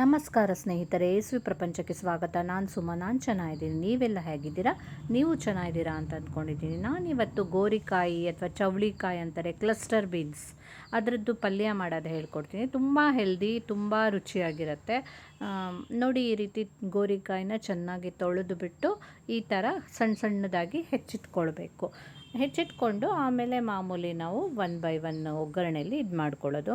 ನಮಸ್ಕಾರ ಸ್ನೇಹಿತರೆ ಯೇಸುವಿ ಪ್ರಪಂಚಕ್ಕೆ ಸ್ವಾಗತ. ನಾನು ಸುಮ, ನಾನು ಚೆನ್ನಾಗಿದ್ದೀನಿ. ನೀವೆಲ್ಲ ಹೇಗಿದ್ದೀರಾ? ನೀವು ಚೆನ್ನಾಗಿದ್ದೀರಾ ಅಂತ ಅಂದ್ಕೊಂಡಿದ್ದೀನಿ. ನಾನಿವತ್ತು ಗೋರಿಕಾಯಿ ಅಥವಾ ಚವಳಿಕಾಯಿ ಅಂತಾರೆ ಕ್ಲಸ್ಟರ್ ಬೀನ್ಸ್ ಅದರದ್ದು ಪಲ್ಯ ಮಾಡೋದು ಹೇಳ್ಕೊಡ್ತೀನಿ. ತುಂಬ ಹೆಲ್ದಿ ತುಂಬ ರುಚಿಯಾಗಿರುತ್ತೆ. ನೋಡಿ ಈ ರೀತಿ ಗೋರಿಕಾಯಿನ ಚೆನ್ನಾಗಿ ತೊಳೆದು ಬಿಟ್ಟು ಈ ಥರ ಸಣ್ಣ ಸಣ್ಣದಾಗಿ ಹೆಚ್ಚಿಟ್ಕೊಳ್ಬೇಕು. ಹೆಚ್ಚಿಟ್ಕೊಂಡು ಆಮೇಲೆ ಮಾಮೂಲಿ ನಾವು ಒನ್ ಬೈ ಒನ್ ಒಗ್ಗರಣೆಯಲ್ಲಿ ಇದು ಮಾಡ್ಕೊಳ್ಳೋದು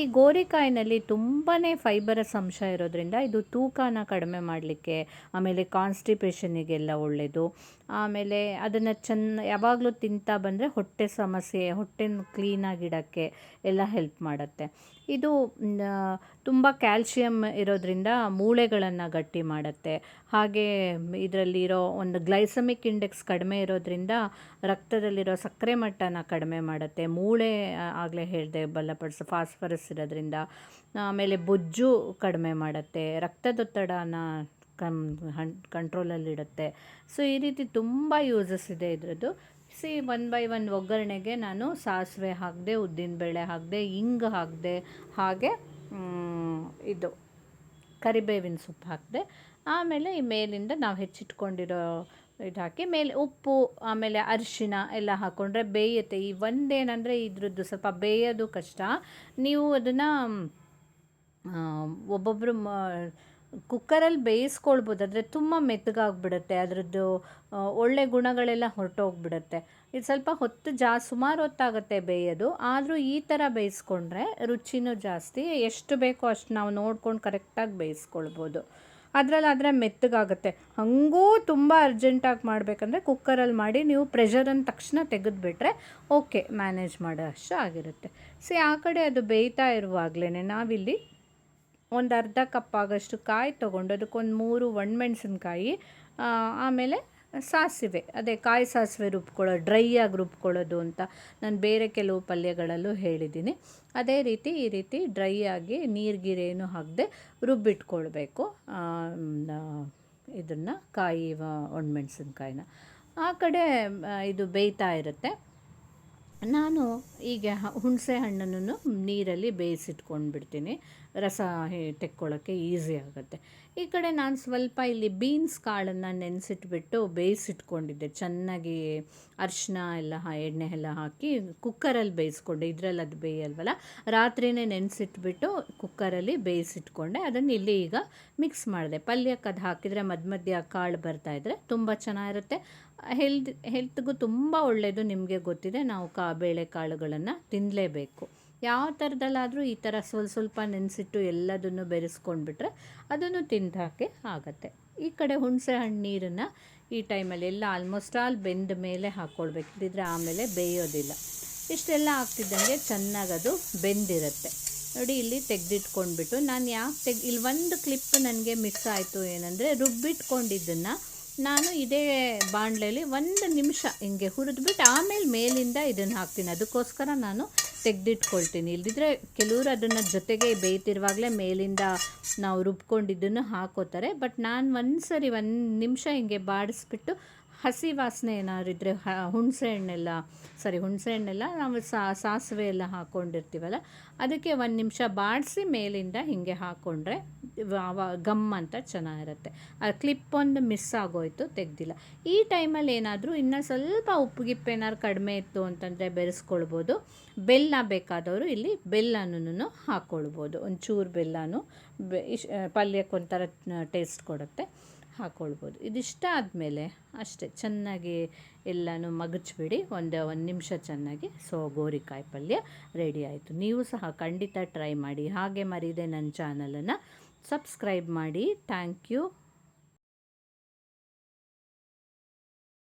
ಈ ಗೋರಿಕಾಯಿನಲ್ಲಿ ತುಂಬಾ ಫೈಬರಸ್ ಅಂಶ ಇರೋದ್ರಿಂದ ಇದು ತೂಕನ ಕಡಿಮೆ ಮಾಡಲಿಕ್ಕೆ ಆಮೇಲೆ ಕಾನ್ಸ್ಟಿಪೇಷನಿಗೆಲ್ಲ ಒಳ್ಳೆಯದು ಆಮೇಲೆ ಅದನ್ನು ಚೆನ್ನ ಯಾವಾಗಲೂ ತಿಂತಾ ಬಂದರೆ ಹೊಟ್ಟೆ ಸಮಸ್ಯೆ, ಹೊಟ್ಟೆನ ಕ್ಲೀನಾಗಿಡೋಕ್ಕೆ ಎಲ್ಲ ಹೆಲ್ಪ್ ಮಾಡುತ್ತೆ. ಇದು ತುಂಬ ಕ್ಯಾಲ್ಶಿಯಮ್ ಇರೋದ್ರಿಂದ ಮೂಳೆಗಳನ್ನು ಗಟ್ಟಿ ಮಾಡುತ್ತೆ. ಹಾಗೆ ಇದರಲ್ಲಿರೋ ಒಂದು ಗ್ಲೈಸಮಿಕ್ ಇಂಡೆಕ್ಸ್ ಕಡಿಮೆ ಇರೋದ್ರಿಂದ ರಕ್ತದಲ್ಲಿರೋ ಸಕ್ಕರೆ ಮಟ್ಟನ ಕಡಿಮೆ ಮಾಡುತ್ತೆ. ಮೂಳೆ ಆಗಲೇ ಹೇಳಿದೆ ಬಲಪಡಿಸೋ ಫಾಸ್ಫರಸ್ ಇರೋದ್ರಿಂದ. ಆಮೇಲೆ ಬೊಜ್ಜು ಕಡಿಮೆ ಮಾಡುತ್ತೆ, ರಕ್ತದೊತ್ತಡನ ಕಮ್ ಹನ್ ಕಂಟ್ರೋಲಲ್ಲಿಡುತ್ತೆ ಸೊ ಈ ರೀತಿ ತುಂಬ ಯೂಸಸ್ ಇದೆ ಇದರದ್ದು. ಸಿ ಒನ್ ಬೈ ಒನ್ ಒಗ್ಗರಣೆಗೆ ನಾನು ಸಾಸಿವೆ ಹಾಕಿದೆ ಉದ್ದಿನಬೇಳೆ ಹಾಕಿದೆ ಹಿಂಗ್ ಹಾಕಿದೆ, ಹಾಗೆ ಇದು ಕರಿಬೇವಿನ ಸೊಪ್ಪು ಹಾಕಿದೆ. ಆಮೇಲೆ ಈ ಮೇಲಿಂದ ನಾವು ಹೆಚ್ಚಿಟ್ಕೊಂಡಿರೋ ಇದು ಹಾಕಿ, ಮೇಲೆ ಉಪ್ಪು, ಆಮೇಲೆ ಅರಿಶಿನ ಎಲ್ಲ ಹಾಕ್ಕೊಂಡ್ರೆ ಬೇಯುತ್ತೆ. ಈ ಒಂದೇನಂದರೆ ಇದ್ರದ್ದು ಸ್ವಲ್ಪ ಬೇಯೋದು ಕಷ್ಟ. ನೀವು ಅದನ್ನು ಒಬ್ಬೊಬ್ಬರು ಮ, ಕುಕ್ಕರಲ್ಲಿ ಬೇಯಿಸ್ಕೊಳ್ಬೋದು ಆದರೆ ತುಂಬ ಮೆತ್ತಗಾಗ್ಬಿಡುತ್ತೆ, ಅದರದ್ದು ಒಳ್ಳೆ ಗುಣಗಳೆಲ್ಲ ಹೊರಟೋಗ್ಬಿಡುತ್ತೆ. ಇದು ಸ್ವಲ್ಪ ಹೊತ್ತು ಜಾ, ಸುಮಾರು ಹೊತ್ತಾಗುತ್ತೆ ಬೇಯೋದು, ಆದರೂ ಈ ಥರ ಬೇಯಿಸ್ಕೊಂಡ್ರೆ ರುಚಿನೂ ಜಾಸ್ತಿ, ಎಷ್ಟು ಬೇಕೋ ಅಷ್ಟು ನಾವು ನೋಡ್ಕೊಂಡು ಕರೆಕ್ಟಾಗಿ ಬೇಯಿಸ್ಕೊಳ್ಬೋದು. ಅದರಲ್ಲಾದರೆ ಮೆತ್ತಗಾಗುತ್ತೆ. ಹಾಗೂ ತುಂಬ ಅರ್ಜೆಂಟಾಗಿ ಮಾಡಬೇಕಂದ್ರೆ ಕುಕ್ಕರಲ್ಲಿ ಮಾಡಿ ನೀವು ಪ್ರೆಷರನ್ನು ತಕ್ಷಣ ತೆಗೆದುಬಿಟ್ರೆ ಓಕೆ, ಮ್ಯಾನೇಜ್ ಮಾಡೋ ಅಷ್ಟು ಆಗಿರುತ್ತೆ. ಸೊ ಆ ಕಡೆ ಅದು ಬೇಯ್ತಾ ಇರುವಾಗಲೇ ನಾವಿಲ್ಲಿ ಒಂದು ಅರ್ಧ ಕಪ್ ಆಗೋಷ್ಟು ಕಾಯಿ ತೊಗೊಂಡು ಅದಕ್ಕೊಂದು ಮೂರು ಒಣಮೆಣ್ಸಿನ್ಕಾಯಿ ಆಮೇಲೆ ಸಾಸಿವೆ. ಅದೇ ಕಾಯಿ ಸಾಸಿವೆ ರುಬ್ಕೊಳ್ಳೋ, ಡ್ರೈ ಆಗಿ ರುಬ್ಕೊಳ್ಳೋದು ಅಂತ ನಾನು ಬೇರೆ ಕೆಲವು ಪಲ್ಯಗಳಲ್ಲೂ ಹೇಳಿದ್ದೀನಿ. ಅದೇ ರೀತಿ ಈ ರೀತಿ ಡ್ರೈ ಆಗಿ ನೀರ್ಗಿರೇನು ಹಾಕದೆ ರುಬ್ಬಿಟ್ಕೊಳ್ಬೇಕು. ಇದನ್ನು ಕಾಯಿ ಒಣಮೆಣ್ಸಿನ್ಕಾಯಿನ. ಆ ಕಡೆ ಇದು ಬೇಯ್ತಾ ಇರುತ್ತೆ. ನಾನು ಈಗ ಹುಣಸೆ ಹಣ್ಣನ್ನು ನೀರಲ್ಲಿ ಬೇಯಿಸಿಟ್ಕೊಂಡು ಬಿಡ್ತೀನಿ ರಸ ತೆಕ್ಕೊಳ್ಳೋಕ್ಕೆ ಈಸಿ ಆಗುತ್ತೆ. ಈ ಕಡೆ ನಾನು ಸ್ವಲ್ಪ ಇಲ್ಲಿ ಬೀನ್ಸ್ ಕಾಳನ್ನು ನೆನೆಸಿಟ್ಬಿಟ್ಟು ಬೇಯಿಸಿಟ್ಕೊಂಡಿದ್ದೆ. ಚೆನ್ನಾಗಿ ಅರಿಶಿನ ಎಲ್ಲ ಎಣ್ಣೆ ಎಲ್ಲ ಹಾಕಿ ಕುಕ್ಕರಲ್ಲಿ ಬೇಯಿಸ್ಕೊಂಡೆ. ಇದರಲ್ಲಿ ಅದು ಬೇಯಲ್ವಲ್ಲ? ರಾತ್ರಿನೇ ನೆನೆಸಿಟ್ಬಿಟ್ಟು ಕುಕ್ಕರಲ್ಲಿ ಬೇಯಿಸಿಟ್ಕೊಂಡೆ. ಅದನ್ನು ಇಲ್ಲಿ ಈಗ ಮಿಕ್ಸ್ ಮಾಡಿದೆ. ಪಲ್ಯಕ್ಕೆ ಅದು ಹಾಕಿದರೆ ಮಧ್ಯ ಮಧ್ಯ ಕಾಳು ಬರ್ತಾಯಿದ್ರೆ ತುಂಬ ಚೆನ್ನಾಗಿರುತ್ತೆ. ಹೆಲ್ತ್, ಹೆಲ್ತ್ಗೂ ತುಂಬ ಒಳ್ಳೆಯದು ನಿಮಗೆ ಗೊತ್ತಿದೆ. ನಾವು ಕಾ ಬೇಳೆ ಕಾಳುಗಳನ್ನು ತಿನ್ನಲೇಬೇಕು ಯಾವ ಥರದಲ್ಲಾದರೂ ಈ ಥರ ಸ್ವಲ್ಪ ಸ್ವಲ್ಪ ನೆನೆಸಿಟ್ಟು ಎಲ್ಲದನ್ನು ಬೆರೆಸ್ಕೊಂಡ್ಬಿಟ್ರೆ ಅದನ್ನು ತಿಂದಾಕೆ ಆಗತ್ತೆ. ಈ ಕಡೆ ಹುಣಸೆ ಹಣ್ಣು ನೀರನ್ನು ಈ ಟೈಮಲ್ಲಿ ಎಲ್ಲ ಆಲ್ಮೋಸ್ಟ್ ಆಲ್ ಬೆಂದ ಮೇಲೆ ಹಾಕ್ಕೊಳ್ಬೇಕು ಇದ್ದಿದ್ರೆ ಆಮೇಲೆ ಬೇಯೋದಿಲ್ಲ. ಇಷ್ಟೆಲ್ಲ ಆಗ್ತಿದ್ದಂಗೆ ಚೆನ್ನಾಗಿ ಅದು ಬೆಂದಿರುತ್ತೆ. ನೋಡಿ, ಇಲ್ಲಿ ತೆಗೆದಿಟ್ಕೊಂಡ್ಬಿಟ್ಟು ನಾನು ಯಾಕೆ ತೆಗ್, ಇಲ್ಲಿ ಒಂದು ಕ್ಲಿಪ್ ನನಗೆ ಮಿಸ್ ಆಯಿತು ಏನಂದರೆ ರುಬ್ಬಿಟ್ಕೊಂಡಿದ್ದನ್ನು ನಾನು ಇದೇ ಬಾಣಲೆಯಲ್ಲಿ ಒಂದು ನಿಮಿಷ ಹಿಂಗೆ ಹುರಿದ್ಬಿಟ್ಟು ಆಮೇಲೆ ಮೇಲಿಂದ ಇದನ್ನು ಹಾಕ್ತೀನಿ. ಅದಕ್ಕೋಸ್ಕರ ನಾನು ತೆಗೆದಿಟ್ಕೊಳ್ತೀನಿ. ಇಲ್ಲದಿದ್ದರೆ ಕೆಲವರು ಅದನ್ನು ಜೊತೆಗೆ ಬೇಯ್ತಿರುವಾಗಲೇ ಮೇಲಿಂದ ನಾವು ರುಬ್ಕೊಂಡಿದ್ದನ್ನು ಹಾಕೋತಾರೆ. ಬಟ್ ನಾನು ಒಂದು ಸರಿ ಒಂದು ನಿಮಿಷ ಹಿಂಗೆ ಬಾಡಿಸ್ಬಿಟ್ಟು ಹಸಿ ವಾಸನೆ ಏನಾದ್ರು ಇದ್ದರೆ ಹುಣಸೆ ಹಣ್ಣೆಲ್ಲ ಸಾರಿ ಹುಣಸೆ ಹಣ್ಣೆಲ್ಲ ನಾವು ಸಾಸಿವೆ ಎಲ್ಲ ಹಾಕ್ಕೊಂಡಿರ್ತೀವಲ್ಲ ಅದಕ್ಕೆ ಒಂದು ನಿಮಿಷ ಬಾಡಿಸಿ ಮೇಲಿಂದ ಹಿಂಗೆ ಹಾಕ್ಕೊಂಡ್ರೆ ಗಮ್ ಅಂತ ಚೆನ್ನಾಗಿರುತ್ತೆ. ಆ ಕ್ಲಿಪ್ ಒಂದು ಮಿಸ್ ಆಗೋಯ್ತು, ತೆಗ್ದಿಲ್ಲ. ಈ ಟೈಮಲ್ಲಿ ಏನಾದರೂ ಇನ್ನೂ ಸ್ವಲ್ಪ ಉಪ್ಪುಗಿಪ್ಪು ಏನಾದ್ರು ಕಡಿಮೆ ಇತ್ತು ಅಂತಂದರೆ ಬೆರೆಸ್ಕೊಳ್ಬೋದು. ಬೆಲ್ಲ ಬೇಕಾದವರು ಇಲ್ಲಿ ಬೆಲ್ಲನೂ ಹಾಕ್ಕೊಳ್ಬೋದು ಒಂಚೂರು ಬೆಲ್ಲನೂ ಬೆ, ಇಶ್, ಪಲ್ಯಕ್ಕೆ ಒಂಥರ ಟೇಸ್ಟ್ ಕೊಡುತ್ತೆ. ಹಾಕ್ಕೊಳ್ಬೋದು ಇದಿಷ್ಟ ಆದಮೇಲೆ ಅಷ್ಟೇ, ಚೆನ್ನಾಗಿ ಎಲ್ಲನೂ ಮಗಚ್ಬಿಡಿ, ಒಂದು ಒಂದು ನಿಮಿಷ ಚೆನ್ನಾಗಿ ಸೊ ಗೋರಿಕಾಯಿ ಪಲ್ಯ ರೆಡಿ ಆಯಿತು. ನೀವು ಸಹ ಖಂಡಿತ ಟ್ರೈ ಮಾಡಿ. ಹಾಗೆ ಮರೀದೆ ನನ್ನ ಚಾನಲನ್ನು ಸಬ್ಸ್ಕ್ರೈಬ್ ಮಾಡಿ. Thank you.